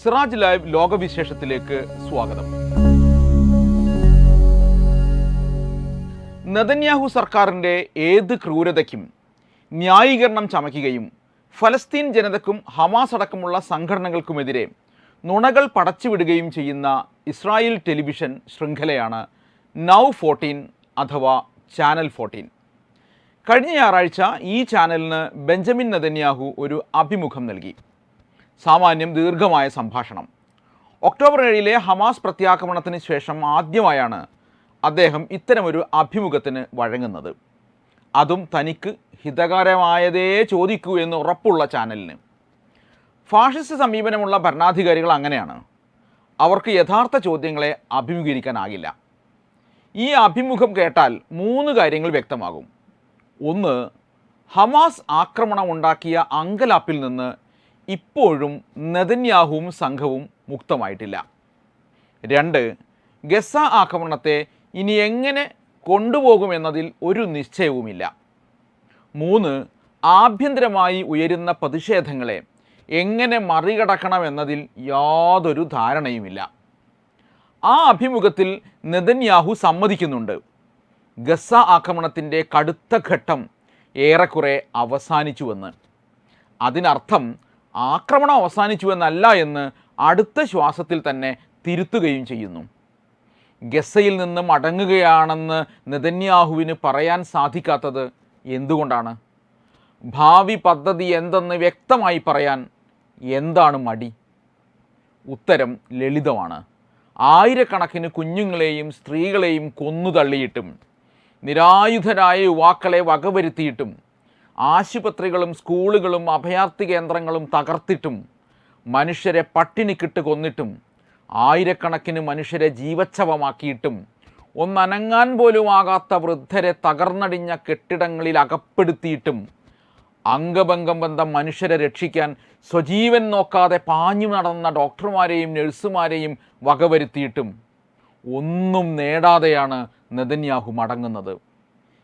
Siraj live ലോകവിശേഷത്തിലേക്ക് സ്വാഗതം. Netanyahu സർക്കാരിന്റെ ഏത് ക്രൂരതയ്ക്കും ന്യായീകരണം ചമയ്ക്കുകയും ഫലസ്തീൻ ജനതക്കും ഹമാസ് അടക്കമുള്ള സംഘടനകൾക്കുമെതിരെ നുണകൾ പടച്ചുവിടുകയും ചെയ്യുന്ന ഇസ്രായേൽ ടെലിവിഷൻ ശൃംഖലയാണ് നൗ ഫോർട്ടീൻ അഥവാ ചാനൽ ഫോർട്ടീൻ. കഴിഞ്ഞ ഞായറാഴ്ച ഈ ചാനലിന് ബെഞ്ചമിൻ നദന്യാഹു ഒരു അഭിമുഖം നൽകി. സാമാന്യം ദീർഘമായ സംഭാഷണം. ഒക്ടോബർ ഏഴിലെ ഹമാസ് പ്രത്യാക്രമണത്തിന് ശേഷം ആദ്യമായാണ് അദ്ദേഹം ഇത്തരമൊരു അഭിമുഖത്തിന് വഴങ്ങുന്നത്. അതും തനിക്ക് ഹിതകരമായതേ ചോദിക്കൂ എന്ന് ഉറപ്പുള്ള ചാനലിന്. ഫാഷിസ്റ്റ് സമീപനമുള്ള ഭരണാധികാരികൾ അങ്ങനെയാണ്. അവർക്ക് യഥാർത്ഥ ചോദ്യങ്ങളെ അഭിമുഖീകരിക്കാനാകില്ല. ഈ അഭിമുഖം കേട്ടാൽ മൂന്ന് കാര്യങ്ങൾ വ്യക്തമാകും. ഒന്ന് ഹമാസ് ആക്രമണം ഉണ്ടാക്കിയ അങ്കലാപ്പിൽ നിന്ന് ഇപ്പോഴും നെതന്യാഹുവും സംഘവും മുക്തമായിട്ടില്ല. രണ്ട് ഗസ ആക്രമണത്തെ ഇനി എങ്ങനെ കൊണ്ടുപോകുമെന്നതിൽ ഒരു നിശ്ചയവുമില്ല. മൂന്ന് ആഭ്യന്തരമായി ഉയരുന്ന പ്രതിഷേധങ്ങളെ എങ്ങനെ മറികടക്കണമെന്നതിൽ യാതൊരു ധാരണയുമില്ല. ആ അഭിമുഖത്തിൽ നെതന്യാഹു സമ്മതിക്കുന്നുണ്ട്. ഗസ ആക്രമണത്തിന്റെ കടുത്ത ഘട്ടം ഏറെക്കുറെ അവസാനിച്ചുവെന്ന്. അതിനർത്ഥം ആക്രമണം അവസാനിച്ചു എന്നല്ല എന്ന് അടുത്ത ശ്വാസത്തിൽ തന്നെ തിരുത്തുകയും ചെയ്യുന്നു. ഗസയിൽ നിന്ന് മടങ്ങുകയാണെന്ന് നെതന്യാഹുവിന് പറയാൻ സാധിക്കാത്തത് എന്തുകൊണ്ടാണ്? ഭാവി പദ്ധതി എന്തെന്ന് വ്യക്തമായി പറയാൻ എന്താണ് മടി? ഉത്തരം ലളിതമാണ്. ആയിരക്കണക്കിന് കുഞ്ഞുങ്ങളെയും സ്ത്രീകളെയും കൊന്നു തള്ളിയിട്ടും നിരായുധരായ യുവാക്കളെ വകവരുത്തിയിട്ടും ആശുപത്രികളും സ്കൂളുകളും അഭയാർത്ഥി കേന്ദ്രങ്ങളും തകർത്തിട്ടും മനുഷ്യരെ പട്ടിണി പട്ടിണിക്കിട്ട് കൊന്നിട്ടും ആയിരക്കണക്കിന് മനുഷ്യരെ ജീവച്ഛവമാക്കിയിട്ടും ഒന്നനങ്ങാൻ പോലും ആകാത്ത വൃദ്ധരെ തകർന്നടിഞ്ഞ കെട്ടിടങ്ങളിൽ അകപ്പെടുത്തിയിട്ടും അംഗഭംഗം ബന്ധം മനുഷ്യരെ രക്ഷിക്കാൻ സ്വജീവൻ നോക്കാതെ പാഞ്ഞു നടന്ന ഡോക്ടർമാരെയും നഴ്സുമാരെയും വകവരുത്തിയിട്ടും ഒന്നും നേടാതെയാണ് നെതന്യാഹു മടങ്ങുന്നത്.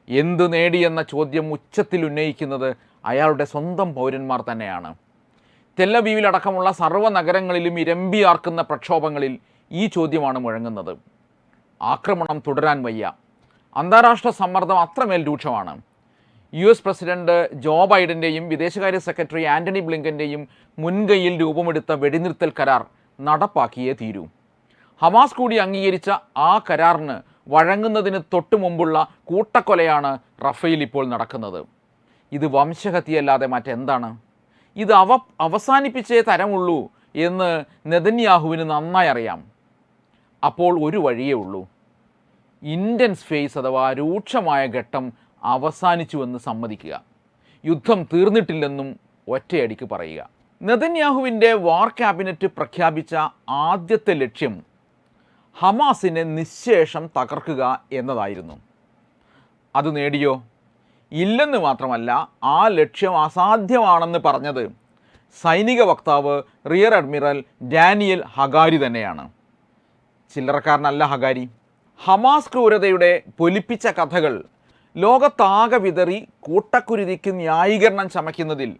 എന്ത് നേടിയെന്ന ചോദ്യം ഉച്ചത്തിൽ ഉന്നയിക്കുന്നത് അയാളുടെ സ്വന്തം പൗരന്മാർ തന്നെയാണ്. തെല്ലവീവിലടക്കമുള്ള സർവ നഗരങ്ങളിലും ഇരമ്പിയാർക്കുന്ന പ്രക്ഷോഭങ്ങളിൽ ഈ ചോദ്യമാണ് മുഴങ്ങുന്നത്. ആക്രമണം തുടരാൻ വയ്യ. അന്താരാഷ്ട്ര സമ്മർദ്ദം അത്രമേൽ രൂക്ഷമാണ്. യു എസ് പ്രസിഡന്റ് ജോ ബൈഡന്റെയും വിദേശകാര്യ സെക്രട്ടറി ആന്റണി ബ്ലിങ്കന്റെയും മുൻകൈയിൽ രൂപമെടുത്ത വെടിനിർത്തൽ കരാർ നടപ്പാക്കിയേ തീരൂ. ഹമാസ് കൂടി അംഗീകരിച്ച ആ കരാറിന് വഴങ്ങുന്നതിന് തൊട്ടു മുമ്പുള്ള കൂട്ടക്കൊലയാണ് റഫേൽ ഇപ്പോൾ നടക്കുന്നത്. ഇത് വംശഹത്യയല്ലാതെ മറ്റെന്താണ്? ഇത് അവ അവസാനിപ്പിച്ചേ തരമുള്ളൂ എന്ന് നെതന്യാഹുവിന് നന്നായി അറിയാം. അപ്പോൾ ഒരു വഴിയേ ഉള്ളൂ. ഇന്റൻസ് ഫേസ് അഥവാ രൂക്ഷമായ ഘട്ടം അവസാനിച്ചുവെന്ന് സമ്മതിക്കുക. യുദ്ധം തീർന്നിട്ടില്ലെന്നും ഒറ്റയടിക്ക് പറയുക. നെതന്യാഹുവിന്റെ വാർ ക്യാബിനറ്റ് പ്രഖ്യാപിച്ച ആദ്യത്തെ ലക്ഷ്യം ഹമാസിനെ നിശേഷം തകർക്കുക എന്നതായിരുന്നു. അത് നേടിയോ? ഇല്ലെന്ന് മാത്രമല്ല ആ ലക്ഷ്യം അസാധ്യമാണെന്ന് പറഞ്ഞത് സൈനിക വക്താവ് റിയർ അഡ്മിറൽ ഡാനിയൽ ഹഗാരി തന്നെയാണ്. ചില്ലറക്കാരനല്ല ഹഗാരി. ഹമാസ് ക്രൂരതയുടെ പൊലിപ്പിച്ച കഥകൾ ലോകത്താകെ വിതറി കൂട്ടക്കുരുതിക്ക് ന്യായീകരണം ചമയ്ക്കുന്നതിൽ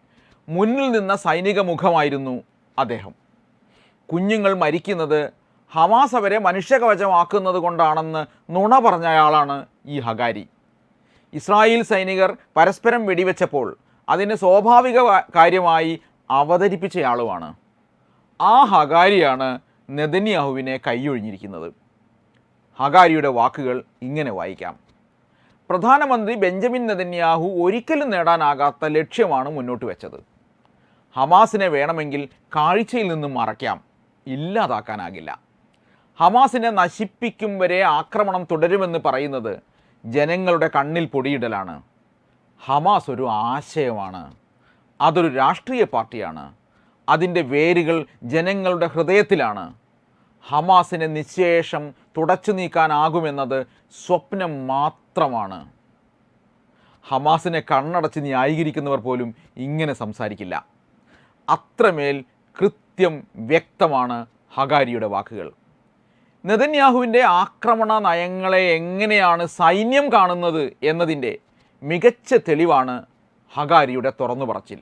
മുന്നിൽ നിന്ന സൈനിക മുഖമായിരുന്നു അദ്ദേഹം. കുഞ്ഞുങ്ങൾ മരിക്കുന്നത് ഹമാസ് അവരെ മനുഷ്യകവചമാക്കുന്നത് കൊണ്ടാണെന്ന് നുണ പറഞ്ഞയാളാണ് ഈ ഹഗാരി. ഇസ്രായേൽ സൈനികർ പരസ്പരം വെടിവെച്ചപ്പോൾ അതിന് സ്വാഭാവിക കാര്യമായി അവതരിപ്പിച്ചയാളുമാണ്. ആ ഹഗാരിയാണ് നെതന്യാഹുവിനെ കൈയൊഴിഞ്ഞിരിക്കുന്നത്. ഹഗാരിയുടെ വാക്കുകൾ ഇങ്ങനെ വായിക്കാം. പ്രധാനമന്ത്രി ബെഞ്ചമിൻ നെതന്യാഹു ഒരിക്കലും നേടാനാകാത്ത ലക്ഷ്യമാണ് മുന്നോട്ട് വെച്ചത്. ഹമാസിനെ വേണമെങ്കിൽ കാഴ്ചയിൽ നിന്നും മറയ്ക്കാം. ഇല്ലാതാക്കാനാകില്ല. ഹമാസിനെ നശിപ്പിക്കും വരെ ആക്രമണം തുടരുമെന്ന് പറയുന്നത് ജനങ്ങളുടെ കണ്ണിൽ പൊടിയിടലാണ്. ഹമാസ് ഒരു ആശയമാണ്. അതൊരു രാഷ്ട്രീയ പാർട്ടിയാണ്. അതിന്റെ വേരുകൾ ജനങ്ങളുടെ ഹൃദയത്തിലാണ്. ഹമാസിനെ നിശേഷം തുടച്ചു നീക്കാനാകുമെന്നത് സ്വപ്നം മാത്രമാണ്. ഹമാസിനെ കണ്ണടച്ച് ന്യായീകരിക്കുന്നവർ പോലും ഇങ്ങനെ സംസാരിക്കില്ല. അത്രമേൽ കൃത്യം വ്യക്തമാണ് ഹഗാരിയുടെ വാക്കുകൾ. നെതന്യാഹുവിന്റെ ആക്രമണ നയങ്ങളെ എങ്ങനെയാണ് സൈന്യം കാണുന്നത് എന്നതിന്റെ മികച്ച തെളിവാണ് ഹഗാരിയുടെ തുറന്നു പറച്ചിൽ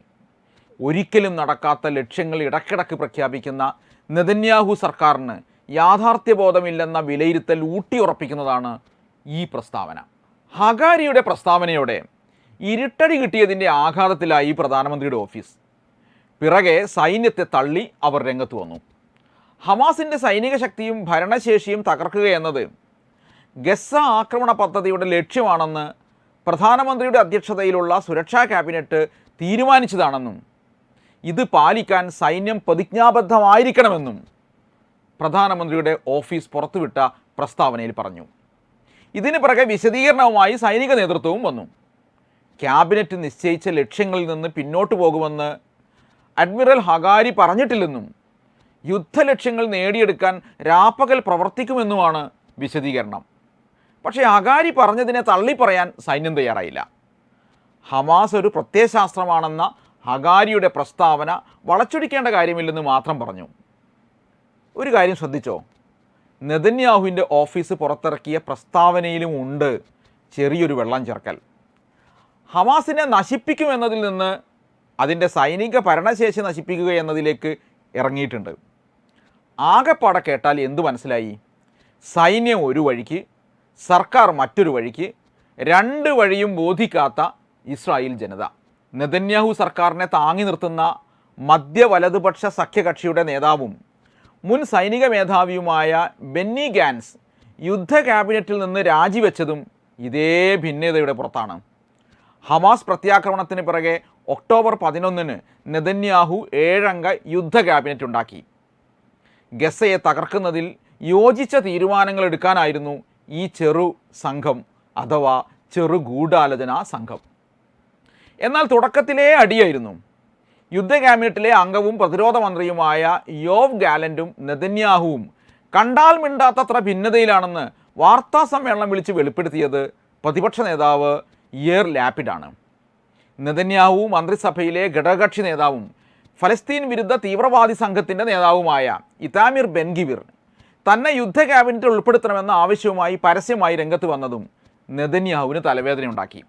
ഒരിക്കലും നടക്കാത്ത ലക്ഷ്യങ്ങൾ ഇടക്കിടക്ക് പ്രഖ്യാപിക്കുന്ന നെതന്യാഹു സർക്കാരിന് യാഥാർത്ഥ്യബോധമില്ലെന്ന വിലയിരുത്തൽ ഊട്ടിയുറപ്പിക്കുന്നതാണ് ഈ പ്രസ്താവന. ഹഗാരിയുടെ പ്രസ്താവനയോടെ ഇരുട്ടടി കിട്ടിയതിന്റെ ആഘാതത്തിലായി പ്രധാനമന്ത്രിയുടെ ഓഫീസ്. പിറകെ സൈന്യത്തെ തള്ളി അവർ രംഗത്ത് വന്നു. ഹമാസിന്റെ സൈനിക ശക്തിയും ഭരണശേഷിയും തകർക്കുകയെന്നത് ഗസ ആക്രമണ പദ്ധതിയുടെ ലക്ഷ്യമാണെന്ന് പ്രധാനമന്ത്രിയുടെ അധ്യക്ഷതയിലുള്ള സുരക്ഷാ ക്യാബിനറ്റ് തീരുമാനിച്ചതാണെന്നും ഇത് പാലിക്കാൻ സൈന്യം പ്രതിജ്ഞാബദ്ധമായിരിക്കണമെന്നും പ്രധാനമന്ത്രിയുടെ ഓഫീസ് പുറത്തുവിട്ട പ്രസ്താവനയിൽ പറഞ്ഞു. ഇതിന് പിറകെ വിശദീകരണവുമായി സൈനിക നേതൃത്വവും വന്നു. ക്യാബിനറ്റ് നിശ്ചയിച്ച ലക്ഷ്യങ്ങളിൽ നിന്ന് പിന്നോട്ട് പോകുമെന്ന് അഡ്മിറൽ ഹഗാരി പറഞ്ഞിട്ടില്ലെന്നും യുദ്ധലക്ഷ്യങ്ങൾ നേടിയെടുക്കാൻ രാപ്പകൽ പ്രവർത്തിക്കുമെന്നുമാണ് വിശദീകരണം. പക്ഷേ അകാരി പറഞ്ഞതിനെ തള്ളിപ്പറയാൻ സൈന്യം തയ്യാറായില്ല. ഹമാസ് ഒരു പ്രത്യയശാസ്ത്രമാണെന്ന ഹഗാരിയുടെ പ്രസ്താവന വളച്ചൊടിക്കേണ്ട കാര്യമില്ലെന്ന് മാത്രം പറഞ്ഞു. ഒരു കാര്യം ശ്രദ്ധിച്ചോ? നെതന്യാഹുവിന്റെ ഓഫീസ് പുറത്തിറക്കിയ പ്രസ്താവനയിലും ഉണ്ട് ചെറിയൊരു വെള്ളം ചേർക്കൽ. ഹമാസിനെ നശിപ്പിക്കുമെന്നതിൽ നിന്ന് അതിന്റെ സൈനിക ഭരണശേഷി നശിപ്പിക്കുക എന്നതിലേക്ക് ഇറങ്ങിയിട്ടുണ്ട്. ആകെപ്പാടെ കേട്ടാൽ എന്തു മനസ്സിലായി? സൈന്യം ഒരു വഴിക്ക് സർക്കാർ മറ്റൊരു വഴിക്ക് രണ്ട് വഴിയും ബോധിക്കാത്ത ഇസ്രായേൽ ജനത. നെതന്യാഹു സർക്കാരിനെ താങ്ങി നിർത്തുന്ന മധ്യ വലതുപക്ഷ സഖ്യകക്ഷിയുടെ നേതാവും മുൻ സൈനിക മേധാവിയുമായ ബെന്നി ഗാൻസ് യുദ്ധ ക്യാബിനറ്റിൽ നിന്ന് രാജിവെച്ചതും ഇതേ ഭിന്നതയുടെ പുറത്താണ്. ഹമാസ് പ്രത്യാക്രമണത്തിന് പിറകെ ഒക്ടോബർ പതിനൊന്നിന് നെതന്യാഹു ഏഴംഗ യുദ്ധ ക്യാബിനറ്റ് ഉണ്ടാക്കി. ഗസയെ തകർക്കുന്നതിൽ യോജിച്ച തീരുമാനങ്ങൾ എടുക്കാനായിരുന്നു ഈ ചെറു സംഘം അഥവാ ചെറു ഗൂഢാലോചന സംഘം. എന്നാൽ തുടക്കത്തിലേ അടിയായിരുന്നു. യുദ്ധ ക്യാബിനറ്റിലെ അംഗവും പ്രതിരോധ മന്ത്രിയുമായ യോവ് ഗാലന്റും നെതന്യാഹുവും കണ്ടാൽ മിണ്ടാത്തത്ര ഭിന്നതയിലാണെന്ന് വാർത്താ സമ്മേളനം വിളിച്ച് വെളിപ്പെടുത്തിയത് പ്രതിപക്ഷ നേതാവ് ഇയർ ലാപ്പിഡാണ്. നെതന്യാഹു മന്ത്രിസഭയിലെ ഘടകകക്ഷി നേതാവും ഫലസ്തീൻ വിരുദ്ധ തീവ്രവാദി സംഘത്തിന്റെ നേതാവുമായ ഇതാമിർ ബെൻഗിവിർ തന്നെ യുദ്ധ ക്യാബിനറ്റിൽ ഉൾപ്പെടുത്തണമെന്ന ആവശ്യവുമായി പരസ്യമായി രംഗത്ത് വന്നതും നെതന്യാഹുവിന് തലവേദനയുണ്ടാക്കി.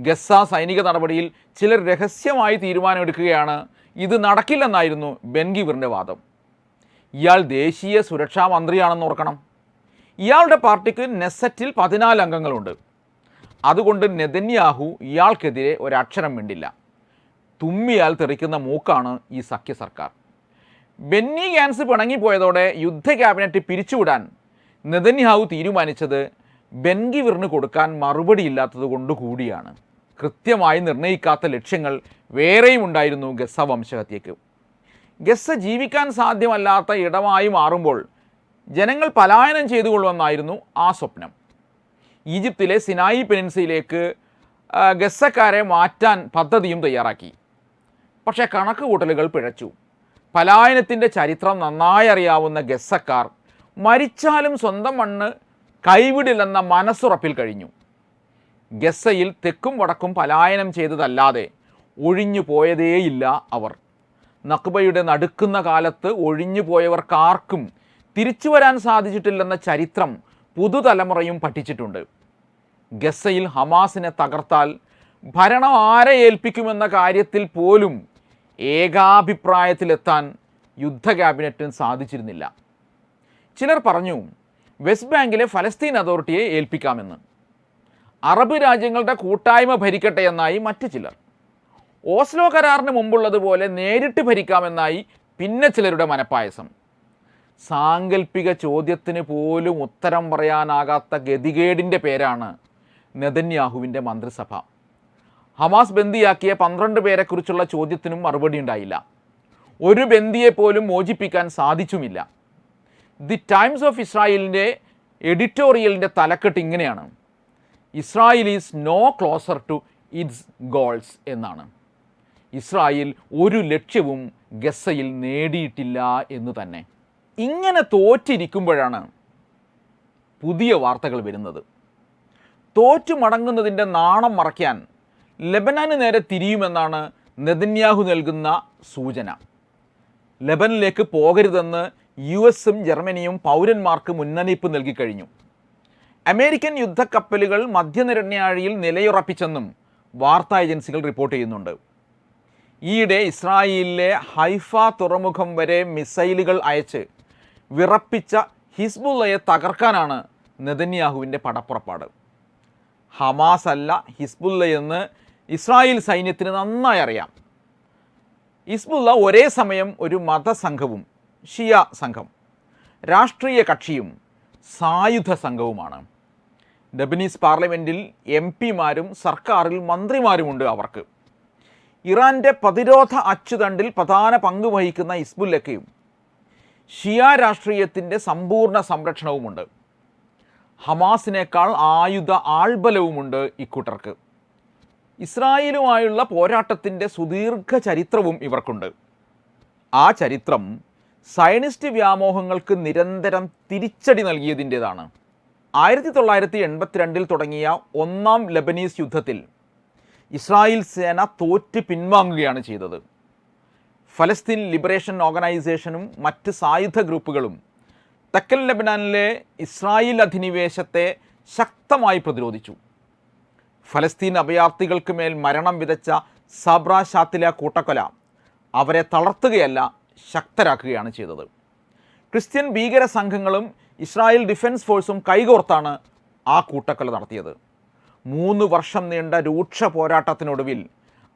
ഗസ സൈനിക നടപടിയിൽ ചിലർ രഹസ്യമായി തീരുമാനമെടുക്കുകയാണ് ഇത് നടക്കില്ലെന്നായിരുന്നു ബെൻഗിവിറിന്റെ വാദം. ഇയാൾ ദേശീയ സുരക്ഷാ മന്ത്രിയാണെന്ന് ഓർക്കണം. ഇയാളുടെ പാർട്ടിക്ക് നെസറ്റിൽ പതിനാല് അംഗങ്ങളുണ്ട്. അതുകൊണ്ട് നെതന്യാഹു ഇയാൾക്കെതിരെ ഒരക്ഷരം മിണ്ടില്ല. തുമ്മിയാൽ തെറിക്കുന്ന മൂക്കാണ് ഈ സഖ്യ സർക്കാർ. ബെന്നി ഗാൻസ് പിണങ്ങിപ്പോയതോടെ യുദ്ധ ക്യാബിനറ്റ് പിരിച്ചുവിടാൻ നെതന്യാഹു തീരുമാനിച്ചത് ബെൻഗിവിറിന് കൊടുക്കാൻ മറുപടിയില്ലാത്തത് കൊണ്ട് കൂടിയാണ്. കൃത്യമായി നിർണയിക്കാത്ത ലക്ഷ്യങ്ങൾ വേറെയും ഉണ്ടായിരുന്നു ഗസ വംശഹത്യക്ക്. ഗസ ജീവിക്കാൻ സാധ്യമല്ലാത്ത ഇടമായി മാറുമ്പോൾ ജനങ്ങൾ പലായനം ചെയ്തുകൊള്ളുമെന്നായിരുന്നു ആ സ്വപ്നം. ഈജിപ്തിലെ സിനായി പെനിൻസയിലേക്ക് ഗസക്കാരെ മാറ്റാൻ പദ്ധതിയും തയ്യാറാക്കി. പക്ഷേ കണക്ക് കൂട്ടലുകൾ പിഴച്ചു. പലായനത്തിന്റെ ചരിത്രം നന്നായി അറിയാവുന്ന ഗസ്സക്കാർ മരിച്ചാലും സ്വന്തം മണ്ണ് കൈവിടില്ലെന്ന മനസ്സുറപ്പിൽ കഴിഞ്ഞു. ഗസ്സയിൽ തെക്കും വടക്കും പലായനം ചെയ്തതല്ലാതെ ഒഴിഞ്ഞു പോയതേയില്ല അവർ. നക്ബയുടെ നടുക്കുന്ന കാലത്ത് ഒഴിഞ്ഞു പോയവർക്കാർക്കും തിരിച്ചു വരാൻ സാധിച്ചിട്ടില്ലെന്ന ചരിത്രം പുതുതലമുറയും പഠിച്ചിട്ടുണ്ട്. ഗസ്സയിൽ ഹമാസിനെ തകർത്താൽ ഭരണം ആരെ ഏൽപ്പിക്കുമെന്ന കാര്യത്തിൽ പോലും ഏകാഭിപ്രായത്തിലെത്താൻ യുദ്ധ ക്യാബിനറ്റിന് സാധിച്ചിരുന്നില്ല. ചിലർ പറഞ്ഞു വെസ്റ്റ് ബാങ്കിലെ ഫലസ്തീൻ അതോറിറ്റിയെ ഏൽപ്പിക്കാമെന്ന്. അറബ് രാജ്യങ്ങളുടെ കൂട്ടായ്മ ഭരിക്കട്ടെ എന്നായി മറ്റു ചിലർ. ഓസ്ലോ കരാറിന് മുമ്പുള്ളതുപോലെ നേരിട്ട് ഭരിക്കാമെന്നായി പിന്നെ ചിലരുടെ മനപ്പായസം. സാങ്കല്പിക ചോദ്യത്തിന് പോലും ഉത്തരം പറയാനാകാത്ത ഗതികേടിന്റെ പേരാണ് നെതന്യാഹുവിന്റെ മന്ത്രിസഭ. ഹമാസ് ബന്ദിയാക്കിയ പന്ത്രണ്ട് പേരെക്കുറിച്ചുള്ള ചോദ്യത്തിനും മറുപടി ഉണ്ടായില്ല. ഒരു ബന്ദിയെ പോലും മോചിപ്പിക്കാൻ സാധിച്ചുമില്ല. ദി ടൈംസ് ഓഫ് ഇസ്രായേലിന്റെ എഡിറ്റോറിയലിന്റെ തലക്കെട്ട് ഇങ്ങനെയാണ്. Israel is no closer to its goals എന്നാണ്. ഇസ്രായേൽ ഒരു ലക്ഷ്യവും ഗസയിൽ നേടിയിട്ടില്ല എന്ന് തന്നെ. ഇങ്ങനെ തോറ്റിരിക്കുമ്പോഴാണ് പുതിയ വാർത്തകൾ വരുന്നത്. തോറ്റു മടങ്ങുന്നതിന്റെ നാണം മറയ്ക്കാൻ ലെബനാന് നേരെ തിരിയുമെന്നാണ് നെതന്യാഹു നൽകുന്ന സൂചന. ലെബനിലേക്ക് പോകരുതെന്ന് യു എസും ജർമ്മനിയും പൗരന്മാർക്ക് മുന്നറിയിപ്പ് നൽകിക്കഴിഞ്ഞു അമേരിക്കൻ യുദ്ധക്കപ്പലുകൾ മധ്യനിരണ്യാഴിയിൽ നിലയുറപ്പിച്ചെന്നും വാർത്താ ഏജൻസികൾ റിപ്പോർട്ട് ചെയ്യുന്നുണ്ട്. ഈയിടെ ഇസ്രായേലിലെ ഹൈഫ തുറമുഖം വരെ മിസൈലുകൾ അയച്ച് വിറപ്പിച്ച ഹിസ്ബുള്ളയെ തകർക്കാനാണ് നെതന്യാഹുവിന്റെ പടപ്പുറപ്പാട്. ഹമാസ് അല്ല ഹിസ്ബുള്ള എന്ന് ഇസ്രായേൽ സൈന്യത്തിന് നന്നായി അറിയാം. ഇസ്ബുള്ള ഒരേ സമയം ഒരു മതസംഘവും ഷിയ സംഘം രാഷ്ട്രീയ കക്ഷിയും സായുധ സംഘവുമാണ്. ഡബനീസ് പാർലമെന്റിൽ എം പിമാരും സർക്കാരിൽ മന്ത്രിമാരുമുണ്ട് അവർക്ക്. ഇറാന്റെ പ്രതിരോധ അച്ചുതണ്ടിൽ പ്രധാന പങ്ക് വഹിക്കുന്ന ഇസ്ബുല്ലക്കയും ഷിയ രാഷ്ട്രീയത്തിന്റെ സമ്പൂർണ സംരക്ഷണവുമുണ്ട്. ഹമാസിനേക്കാൾ ആയുധ ആൾബലവുമുണ്ട് ഇക്കൂട്ടർക്ക്. ഇസ്രായേലുമായുള്ള പോരാട്ടത്തിന്റെ സുദീർഘ ചരിത്രവും ഇവർക്കുണ്ട്. ആ ചരിത്രം സയനിസ്റ്റ് വ്യാമോഹങ്ങൾക്ക് നിരന്തരം തിരിച്ചടി നൽകിയതിന്റെതാണ്. ആയിരത്തി തൊള്ളായിരത്തി എൺപത്തിരണ്ടിൽ തുടങ്ങിയ ഒന്നാം ലബനീസ് യുദ്ധത്തിൽ ഇസ്രായേൽ സേന തോറ്റ് പിൻവാങ്ങുകയാണ് ചെയ്തത്. ഫലസ്തീൻ ലിബറേഷൻ ഓർഗനൈസേഷനും മറ്റ് സായുധ ഗ്രൂപ്പുകളും തെക്കൻ ലബനാനിലെ ഇസ്രായേൽ അധിനിവേശത്തെ ശക്തമായി പ്രതിരോധിച്ചു. ഫലസ്തീൻ അഭയാർത്ഥികൾക്ക് മേൽ മരണം വിതച്ച സബ്ര ഷാത്തില കൂട്ടക്കൊല അവരെ തളർത്തുകയല്ല ശക്തരാക്കുകയാണ് ചെയ്തത്. ക്രിസ്ത്യൻ ഭീകര സംഘങ്ങളും ഇസ്രായേൽ ഡിഫൻസ് ഫോഴ്സും കൈകോർത്താണ് ആ കൂട്ടക്കൊല നടത്തിയത്. മൂന്ന് വർഷം നീണ്ട രൂക്ഷ പോരാട്ടത്തിനൊടുവിൽ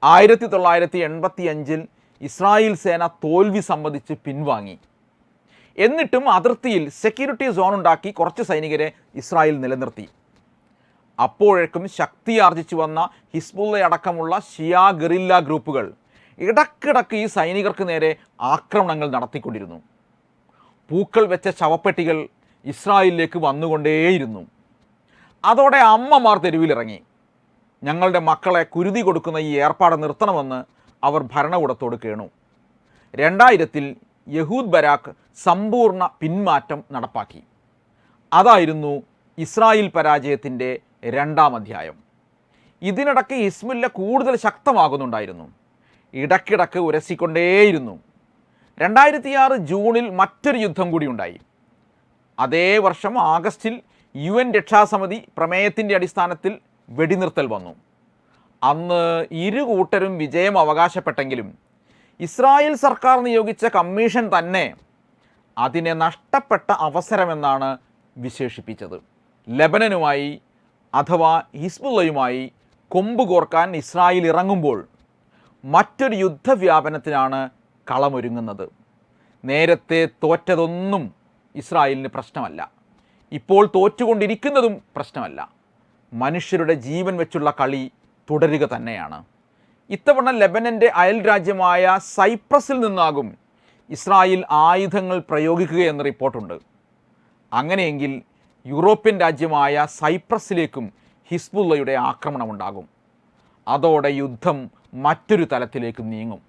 ആയിരത്തി തൊള്ളായിരത്തി എൺപത്തി അഞ്ചിൽ ഇസ്രായേൽ സേന തോൽവി സംബന്ധിച്ച് പിൻവാങ്ങി. എന്നിട്ടും അതിർത്തിയിൽ സെക്യൂരിറ്റി സോൺ ഉണ്ടാക്കി കുറച്ച് സൈനികരെ ഇസ്രായേൽ നിലനിർത്തി. അപ്പോഴേക്കും ശക്തി ആർജിച്ചു വന്ന ഹിസ്ബുള്ള അടക്കമുള്ള ഷിയാ ഗറില്ല ഗ്രൂപ്പുകൾ ഇടക്കിടക്ക് ഈ സൈനികർക്ക് നേരെ ആക്രമണങ്ങൾ നടത്തിക്കൊണ്ടിരുന്നു. പൂക്കൾ വെച്ച ശവപ്പെട്ടികൾ ഇസ്രായേലിലേക്ക് വന്നുകൊണ്ടേയിരുന്നു. അതോടെ അമ്മമാർ തെരുവിലിറങ്ങി. ഞങ്ങളുടെ മക്കളെ കുരുതി കൊടുക്കുന്ന ഈ ഏർപ്പാട് നിർത്തണമെന്ന് അവർ ഭരണകൂടത്തോട് കേണു. രണ്ടായിരത്തിൽ യഹൂദ് ബരാക്ക് സമ്പൂർണ പിന്മാറ്റം നടപ്പാക്കി. അതായിരുന്നു ഇസ്രായേൽ പരാജയത്തിന്റെ രണ്ടാം അധ്യായം. ഇതിനിടയ്ക്ക് ഇസ്മുല്ല കൂടുതൽ ശക്തമാകുന്നുണ്ടായിരുന്നു. ഇടയ്ക്കിടയ്ക്ക് ഉരസിക്കൊണ്ടേയിരുന്നു. രണ്ടായിരത്തിയാറ് ജൂണിൽ മറ്റൊരു യുദ്ധം കൂടി ഉണ്ടായി. അതേ വർഷം ആഗസ്റ്റിൽ യു എൻ രക്ഷാസമിതി പ്രമേയത്തിന്റെ അടിസ്ഥാനത്തിൽ വെടിനിർത്തൽ വന്നു. അന്ന് ഇരു കൂട്ടരും വിജയം അവകാശപ്പെട്ടെങ്കിലും ഇസ്രായേൽ സർക്കാർ നിയോഗിച്ച കമ്മീഷൻ തന്നെ അതിനെ നഷ്ടപ്പെട്ട അവസരമെന്നാണ് വിശേഷിപ്പിച്ചത്. ലെബനനുമായി അഥവാ ഹിസ്ബുള്ളയുമായി കൊമ്പ് കോർക്കാൻ ഇസ്രായേൽ ഇറങ്ങുമ്പോൾ മറ്റൊരു യുദ്ധവ്യാപനത്തിനാണ് കളമൊരുങ്ങുന്നത്. നേരത്തെ തോറ്റതൊന്നും ഇസ്രായേലിന് പ്രശ്നമല്ല. ഇപ്പോൾ തോറ്റുകൊണ്ടിരിക്കുന്നതും പ്രശ്നമല്ല. മനുഷ്യരുടെ ജീവൻ വെച്ചുള്ള കളി തുടരുക തന്നെയാണ്. ഇത്തവണ ലെബനന്റെ അയൽ രാജ്യമായ സൈപ്രസിൽ നിന്നാകും ഇസ്രായേൽ ആയുധങ്ങൾ പ്രയോഗിക്കുകയെന്ന് റിപ്പോർട്ടുണ്ട്. അങ്ങനെയെങ്കിൽ യൂറോപ്യൻ രാജ്യമായ സൈപ്രസിലേക്കും ഹിസ്ബുള്ളയുടെ ആക്രമണമുണ്ടാകും. അതോടെ യുദ്ധം മറ്റൊരു തലത്തിലേക്ക് നീങ്ങും.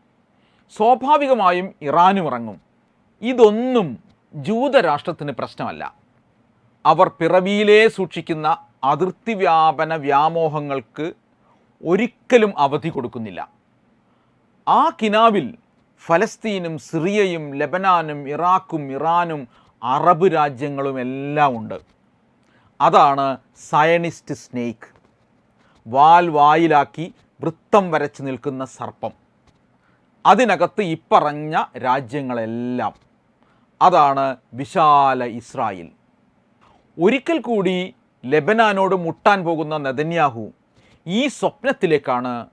സ്വാഭാവികമായും ഇറാനും ഇറങ്ങും. ഇതൊന്നും ജൂതരാഷ്ട്രത്തിന് പ്രശ്നമല്ല. അവർ പിറവിയിലേ സൂക്ഷിക്കുന്ന അതിർത്തി വ്യാപന വ്യാമോഹങ്ങൾക്ക് ഒരിക്കലും അവധി കൊടുക്കുന്നില്ല. ആ കിനാവിൽ ഫലസ്തീനും സിറിയയും ലെബനാനും ഇറാഖും ഇറാനും അറബ് രാജ്യങ്ങളുമെല്ലാം ഉണ്ട്. അതാണ് സയനിസ്റ്റ് സ്നേക്ക്. വാൽ വായിലാക്കി വൃത്തം വരച്ച് നിൽക്കുന്ന സർപ്പം. അതിനകത്ത് ഇപ്പറഞ്ഞ രാജ്യങ്ങളെല്ലാം. അതാണ് വിശാല ഇസ്രായേൽ. ഒരിക്കൽ കൂടി ലെബനാനോട് മുട്ടാൻ പോകുന്ന നെതന്യാഹു ഈ സ്വപ്നത്തിലേക്കാണ്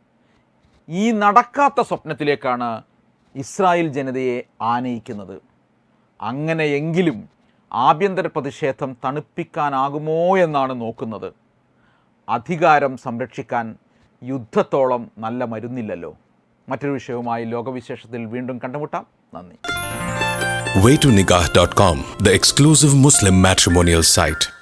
ഈ നടക്കാത്ത സ്വപ്നത്തിലേക്കാണ് ഇസ്രായേൽ ജനതയെ ആനയിക്കുന്നത്. അങ്ങനെയെങ്കിലും ആഭ്യന്തര പ്രതിഷേധം തണുപ്പിക്കാനാകുമോ എന്നാണ് നോക്കുന്നത്. അധികാരം സംരക്ഷിക്കാൻ യുദ്ധത്തോളം നല്ല മരുന്നില്ലല്ലോ. മറ്റൊരു വിഷയവുമായി ലോകവിശേഷത്തിൽ വീണ്ടും കണ്ടുമുട്ടാം. നന്ദി. Waytonikah.com, the exclusive Muslim matrimonial site.